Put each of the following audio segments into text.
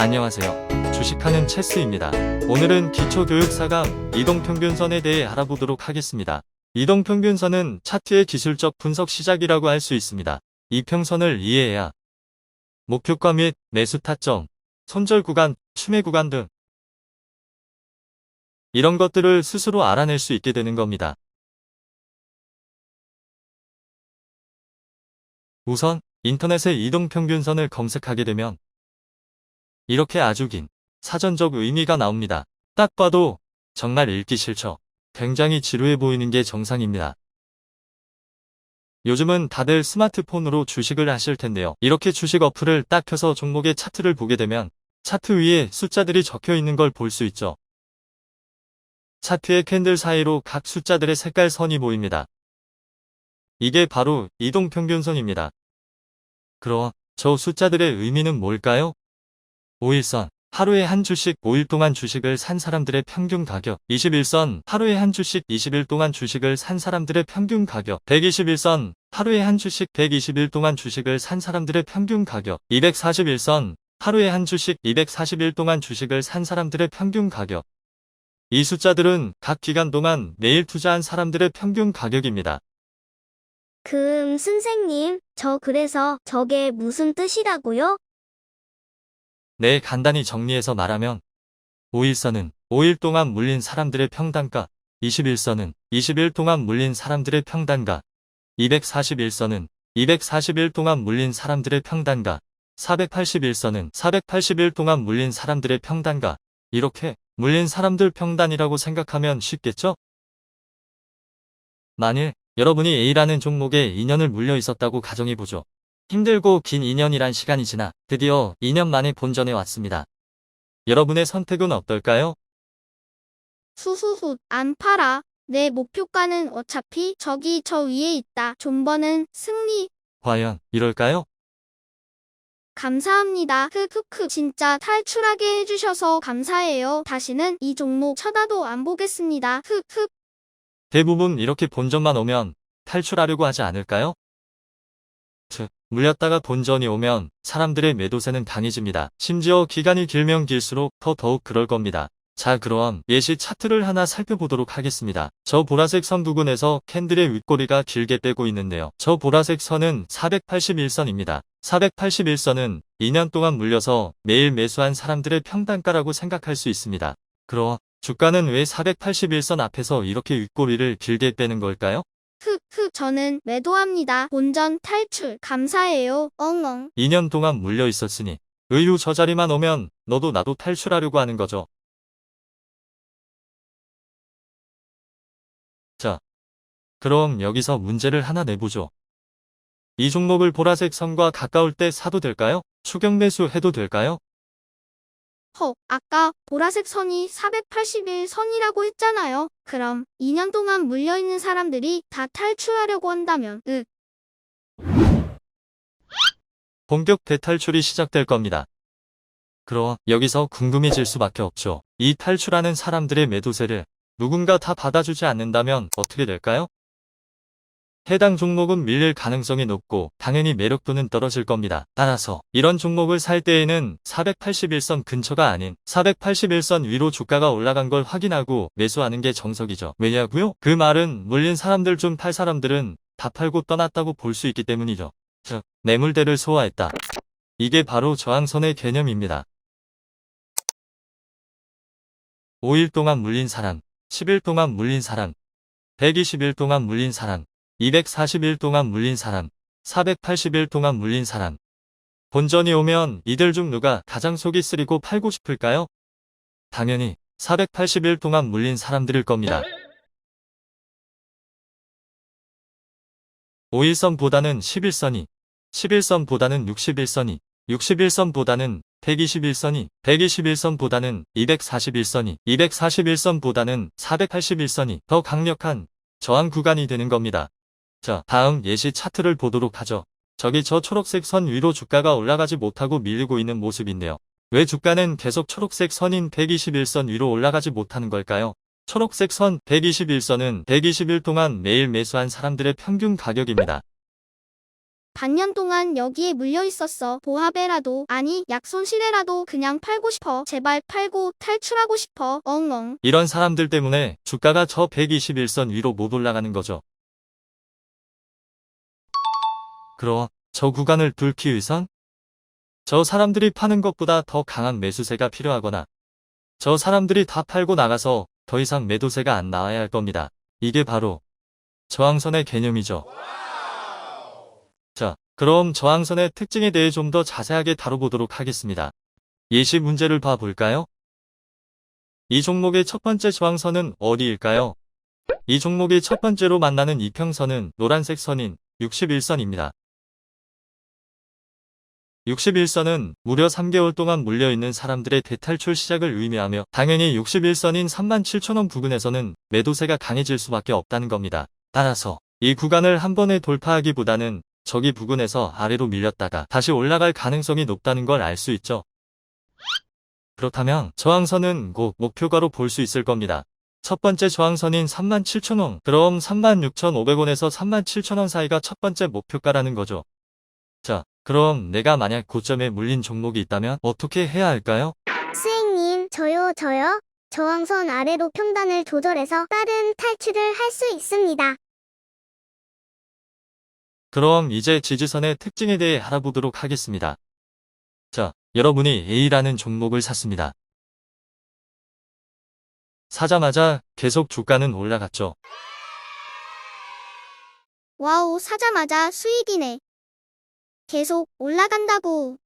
안녕하세요. 주식하는 체스입니다. 오늘은 기초교육 4강 이동평균선에 대해 알아보도록 하겠습니다. 이동평균선은 차트의 기술적 분석 시작이라고 할 수 있습니다. 이 평선을 이해해야 목표가 및 매수 타점, 손절 구간, 추매 구간 등 이런 것들을 스스로 알아낼 수 있게 되는 겁니다. 우선 인터넷에 이동평균선을 검색하게 되면 이렇게 아주 긴 사전적 의미가 나옵니다. 딱 봐도 정말 읽기 싫죠. 굉장히 지루해 보이는 게 정상입니다. 요즘은 다들 스마트폰으로 주식을 하실 텐데요. 이렇게 주식 어플을 딱 켜서 종목의 차트를 보게 되면 차트 위에 숫자들이 적혀 있는 걸 볼 수 있죠. 차트의 캔들 사이로 각 숫자들의 색깔 선이 보입니다. 이게 바로 이동평균선입니다. 그럼 저 숫자들의 의미는 뭘까요? 5일선 하루에 한 주씩 5일 동안 주식을 산 사람들의 평균 가격 21선 하루에 한 주씩 20일 동안 주식을 산 사람들의 평균 가격 121선 하루에 한 주씩 120일 동안 주식을 산 사람들의 평균 가격 241선 하루에 한 주씩 240일 동안 주식을 산 사람들의 평균 가격 이 숫자들은 각 기간 동안 매일 투자한 사람들의 평균 가격입니다. 금 선생님, 저 그래서 저게 무슨 뜻이라고요? 네, 간단히 정리해서 말하면 5일선은 5일 동안 물린 사람들의 평단가, 21선은 20일 동안 물린 사람들의 평단가, 241선은 241 동안 물린 사람들의 평단가, 481선은 481 동안 물린 사람들의 평단가, 이렇게 물린 사람들 평단이라고 생각하면 쉽겠죠? 만일 여러분이 A라는 종목에 2년을 물려 있었다고 가정해보죠. 힘들고 긴 2년이란 시간이 지나 드디어 2년 만에 본전에 왔습니다. 여러분의 선택은 어떨까요? 수수수, 안 팔아. 내 목표가는 어차피 저기 저 위에 있다. 존버는 승리. 과연 이럴까요? 감사합니다. 흑흑흑. 진짜 탈출하게 해주셔서 감사해요. 다시는 이 종목 쳐다도 안 보겠습니다. 흑흑. 대부분 이렇게 본전만 오면 탈출하려고 하지 않을까요? 즉, 물렸다가 본전이 오면 사람들의 매도세는 강해집니다. 심지어 기간이 길면 길수록 더 더욱 그럴 겁니다. 자 그럼 예시 차트를 하나 살펴보도록 하겠습니다. 저 보라색 선 부근에서 캔들의 윗꼬리가 길게 빼고 있는데요. 저 보라색 선은 481선입니다. 481선은 2년 동안 물려서 매일 매수한 사람들의 평단가라고 생각할 수 있습니다. 그럼 주가는 왜 481선 앞에서 이렇게 윗꼬리를 길게 빼는 걸까요? 흑흑. 저는 매도합니다. 본전 탈출. 감사해요. 엉엉. 2년 동안 물려 있었으니 의유 저 자리만 오면 너도 나도 탈출하려고 하는 거죠. 자, 그럼 여기서 문제를 하나 내보죠. 이 종목을 보라색 선과 가까울 때 사도 될까요? 추경 매수 해도 될까요? 허, 아까 보라색 선이 481 선이라고 했잖아요. 그럼 2년 동안 물려있는 사람들이 다 탈출하려고 한다면, 윽. 본격 대탈출이 시작될 겁니다. 그럼 여기서 궁금해질 수밖에 없죠. 이 탈출하는 사람들의 매도세를 누군가 다 받아주지 않는다면 어떻게 될까요? 해당 종목은 밀릴 가능성이 높고 당연히 매력도는 떨어질 겁니다. 따라서 이런 종목을 살 때에는 481선 근처가 아닌 481선 위로 주가가 올라간 걸 확인하고 매수하는 게 정석이죠. 왜냐고요? 그 말은 물린 사람들 중 팔 사람들은 다 팔고 떠났다고 볼 수 있기 때문이죠. 즉, 매물대를 소화했다. 이게 바로 저항선의 개념입니다. 5일 동안 물린 사람, 10일 동안 물린 사람, 120일 동안 물린 사람, 240일 동안 물린 사람, 480일 동안 물린 사람. 본전이 오면 이들 중 누가 가장 속이 쓰리고 팔고 싶을까요? 당연히 480일 동안 물린 사람들일 겁니다. 5일선보다는 11선이, 11선보다는 61선이, 61선보다는 121선이, 121선보다는 241선이, 241선보다는 481선이 더 강력한 저항 구간이 되는 겁니다. 자, 다음 예시 차트를 보도록 하죠. 저기 저 초록색 선 위로 주가가 올라가지 못하고 밀리고 있는 모습인데요. 왜 주가는 계속 초록색 선인 121선 위로 올라가지 못하는 걸까요? 초록색 선 121선은 120일 동안 매일 매수한 사람들의 평균 가격입니다. 반년 동안 여기에 물려 있었어. 보합에라도 아니 약손실에라도 그냥 팔고 싶어. 제발 팔고 탈출하고 싶어. 엉엉. 이런 사람들 때문에 주가가 저 121선 위로 못 올라가는 거죠. 그럼 저 구간을 뚫기 위선 저 사람들이 파는 것보다 더 강한 매수세가 필요하거나 저 사람들이 다 팔고 나가서 더 이상 매도세가 안 나와야 할 겁니다. 이게 바로 저항선의 개념이죠. 자, 그럼 저항선의 특징에 대해 좀 더 자세하게 다뤄보도록 하겠습니다. 예시 문제를 봐볼까요? 이 종목의 첫 번째 저항선은 어디일까요? 이 종목이 첫 번째로 만나는 이평선은 노란색 선인 61선입니다. 61선은 무려 3개월 동안 물려있는 사람들의 대탈출 시작을 의미하며 당연히 61선인 37,000원 부근에서는 매도세가 강해질 수밖에 없다는 겁니다. 따라서 이 구간을 한 번에 돌파하기보다는 저기 부근에서 아래로 밀렸다가 다시 올라갈 가능성이 높다는 걸 알 수 있죠. 그렇다면 저항선은 곧 목표가로 볼 수 있을 겁니다. 첫 번째 저항선인 37,000원, 그럼 36,500원에서 37,000원 사이가 첫 번째 목표가라는 거죠. 자, 그럼 내가 만약 고점에 물린 종목이 있다면 어떻게 해야 할까요? 수행님, 저요, 저요. 저항선 아래로 평단을 조절해서 빠른 탈출을 할 수 있습니다. 그럼 이제 지지선의 특징에 대해 알아보도록 하겠습니다. 자, 여러분이 A라는 종목을 샀습니다. 사자마자 계속 주가는 올라갔죠. 와우 사자마자 수익이네. 계속 올라간다고.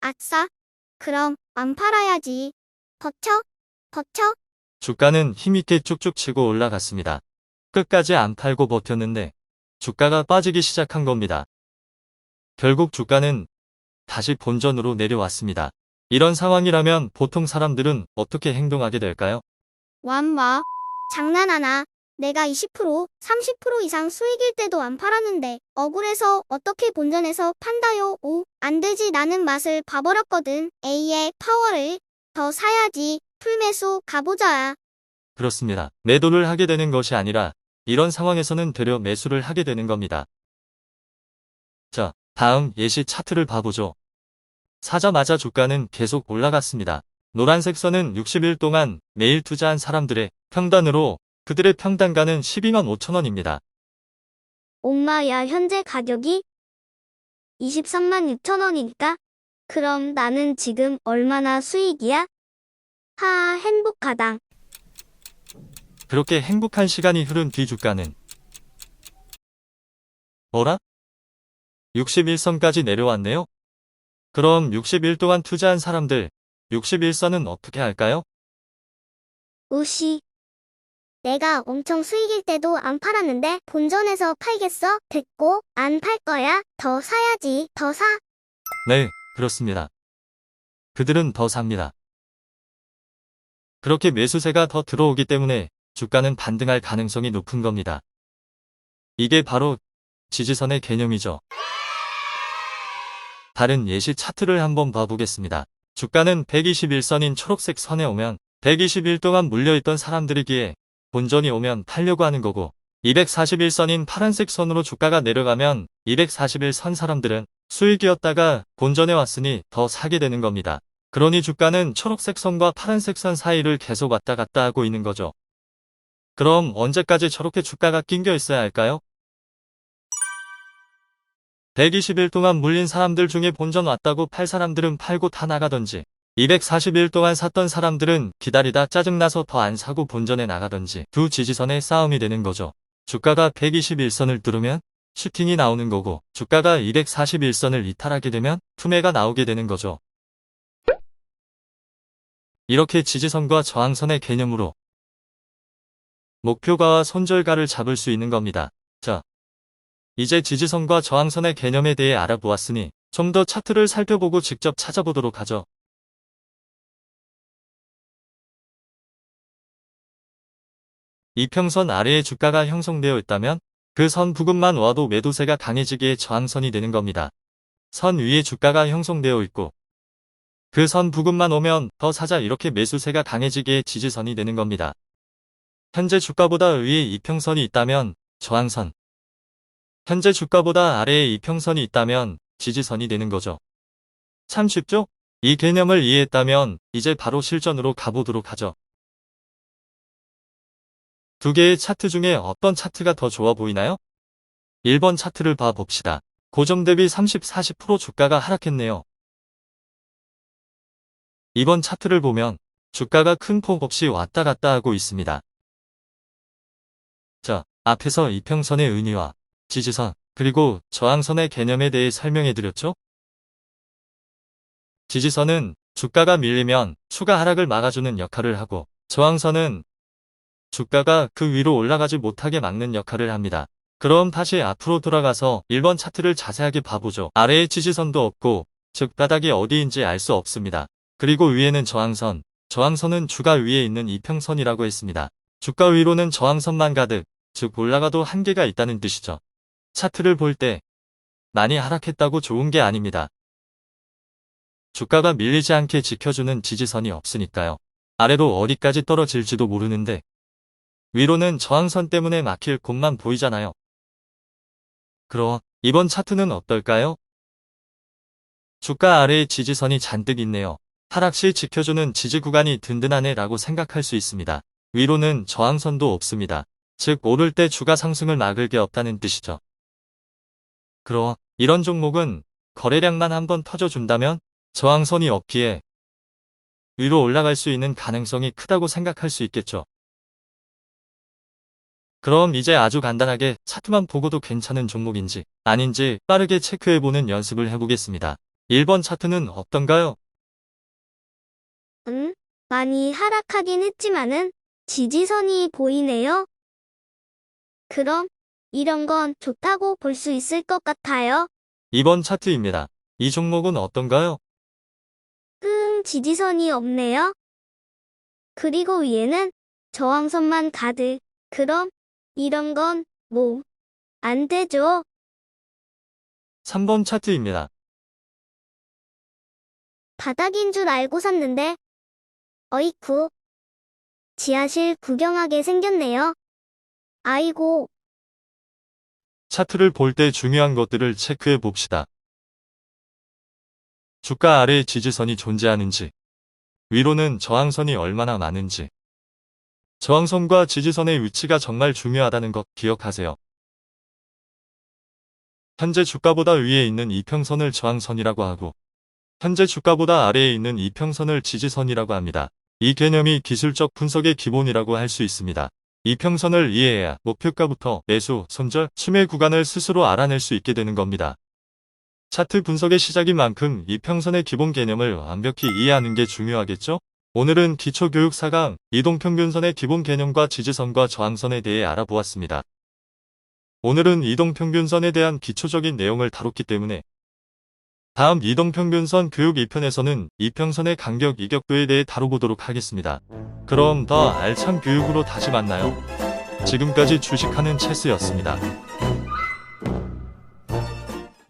아싸. 그럼 안 팔아야지. 버텨. 버텨. 주가는 힘있게 쭉쭉 치고 올라갔습니다. 끝까지 안 팔고 버텼는데 주가가 빠지기 시작한 겁니다. 결국 주가는 다시 본전으로 내려왔습니다. 이런 상황이라면 보통 사람들은 어떻게 행동하게 될까요? 완마. 장난하나. 내가 20%, 30% 이상 수익일 때도 안 팔았는데 억울해서 어떻게 본전에서 판다요? 오, 안 되지 나는 맛을 봐버렸거든. A의 파워를 더 사야지. 풀매수 가보자. 그렇습니다. 매도를 하게 되는 것이 아니라 이런 상황에서는 되려 매수를 하게 되는 겁니다. 자, 다음 예시 차트를 봐보죠. 사자마자 주가는 계속 올라갔습니다. 노란색 선은 60일 동안 매일 투자한 사람들의 평단으로 그들의 평단가는 12만 5천원입니다. 엄마야, 현재 가격이 23만 6천 원이니까? 그럼 나는 지금 얼마나 수익이야? 하하, 행복하당. 그렇게 행복한 시간이 흐른 뒤 주가는 어라? 61선까지 내려왔네요? 그럼 60일 동안 투자한 사람들 61선은 어떻게 할까요? 우씨. 내가 엄청 수익일 때도 안 팔았는데 본전에서 팔겠어? 됐고, 안 팔 거야? 더 사야지, 더 사. 네, 그렇습니다. 그들은 더 삽니다. 그렇게 매수세가 더 들어오기 때문에 주가는 반등할 가능성이 높은 겁니다. 이게 바로 지지선의 개념이죠. 다른 예시 차트를 한번 봐보겠습니다. 주가는 121선인 초록색 선에 오면 120일 동안 물려있던 사람들이기에 본전이 오면 팔려고 하는 거고 241선인 파란색 선으로 주가가 내려가면 241선 사람들은 수익이었다가 본전에 왔으니 더 사게 되는 겁니다. 그러니 주가는 초록색 선과 파란색 선 사이를 계속 왔다 갔다 하고 있는 거죠. 그럼 언제까지 저렇게 주가가 낑겨 있어야 할까요? 120일 동안 물린 사람들 중에 본전 왔다고 팔 사람들은 팔고 다 나가던지 240일 동안 샀던 사람들은 기다리다 짜증나서 더 안 사고 본전에 나가던지 두 지지선의 싸움이 되는 거죠. 주가가 121선을 뚫으면 슈팅이 나오는 거고 주가가 241선을 이탈하게 되면 투매가 나오게 되는 거죠. 이렇게 지지선과 저항선의 개념으로 목표가와 손절가를 잡을 수 있는 겁니다. 자, 이제 지지선과 저항선의 개념에 대해 알아보았으니 좀 더 차트를 살펴보고 직접 찾아보도록 하죠. 이평선 아래에 주가가 형성되어 있다면 그 선 부근만 와도 매도세가 강해지기에 저항선이 되는 겁니다. 선 위에 주가가 형성되어 있고 그 선 부근만 오면 더 사자 이렇게 매수세가 강해지기에 지지선이 되는 겁니다. 현재 주가보다 위에 이평선이 있다면 저항선, 현재 주가보다 아래에 이평선이 있다면 지지선이 되는 거죠. 참 쉽죠? 이 개념을 이해했다면 이제 바로 실전으로 가보도록 하죠. 두 개의 차트 중에 어떤 차트가 더 좋아 보이나요? 1번 차트를 봐 봅시다. 고점 대비 30, 40% 주가가 하락했네요. 2번 차트를 보면 주가가 큰 폭 없이 왔다 갔다 하고 있습니다. 자, 앞에서 이평선의 의미와 지지선, 그리고 저항선의 개념에 대해 설명해 드렸죠? 지지선은 주가가 밀리면 추가 하락을 막아주는 역할을 하고, 저항선은 주가가 그 위로 올라가지 못하게 막는 역할을 합니다. 그럼 다시 앞으로 돌아가서 1번 차트를 자세하게 봐보죠. 아래에 지지선도 없고, 즉 바닥이 어디인지 알 수 없습니다. 그리고 위에는 저항선, 저항선은 주가 위에 있는 이평선이라고 했습니다. 주가 위로는 저항선만 가득, 즉 올라가도 한계가 있다는 뜻이죠. 차트를 볼 때 많이 하락했다고 좋은 게 아닙니다. 주가가 밀리지 않게 지켜주는 지지선이 없으니까요. 아래로 어디까지 떨어질지도 모르는데 위로는 저항선 때문에 막힐 곳만 보이잖아요. 그럼 이번 차트는 어떨까요? 주가 아래에 지지선이 잔뜩 있네요. 하락 시 지켜주는 지지 구간이 든든하네 라고 생각할 수 있습니다. 위로는 저항선도 없습니다. 즉 오를 때 주가 상승을 막을 게 없다는 뜻이죠. 그럼 이런 종목은 거래량만 한번 터져준다면 저항선이 없기에 위로 올라갈 수 있는 가능성이 크다고 생각할 수 있겠죠. 그럼 이제 아주 간단하게 차트만 보고도 괜찮은 종목인지 아닌지 빠르게 체크해보는 연습을 해보겠습니다. 1번 차트는 어떤가요? 음, 많이 하락하긴 했지만은 지지선이 보이네요. 그럼 이런 건 좋다고 볼 수 있을 것 같아요. 2번 차트입니다. 이 종목은 어떤가요? 흠, 지지선이 없네요. 그리고 위에는 저항선만 가득. 그럼 이런 건 뭐, 안 되죠. 3번 차트입니다. 바닥인 줄 알고 샀는데. 어이쿠. 지하실 구경하게 생겼네요. 아이고, 차트를 볼 때 중요한 것들을 체크해 봅시다. 주가 아래에 지지선이 존재하는지, 위로는 저항선이 얼마나 많은지, 저항선과 지지선의 위치가 정말 중요하다는 것 기억하세요. 현재 주가보다 위에 있는 이평선을 저항선이라고 하고, 현재 주가보다 아래에 있는 이평선을 지지선이라고 합니다. 이 개념이 기술적 분석의 기본이라고 할 수 있습니다. 이평선을 이해해야 목표가부터 매수, 손절, 침해 구간을 스스로 알아낼 수 있게 되는 겁니다. 차트 분석의 시작인 만큼 이평선의 기본 개념을 완벽히 이해하는 게 중요하겠죠? 오늘은 기초교육 4강 이동평균선의 기본 개념과 지지선과 저항선에 대해 알아보았습니다. 오늘은 이동평균선에 대한 기초적인 내용을 다뤘기 때문에 다음 이동평균선 교육 2편에서는 이평선의 간격 이격도에 대해 다뤄보도록 하겠습니다. 그럼 더 알찬 교육으로 다시 만나요. 지금까지 주식하는 체스였습니다.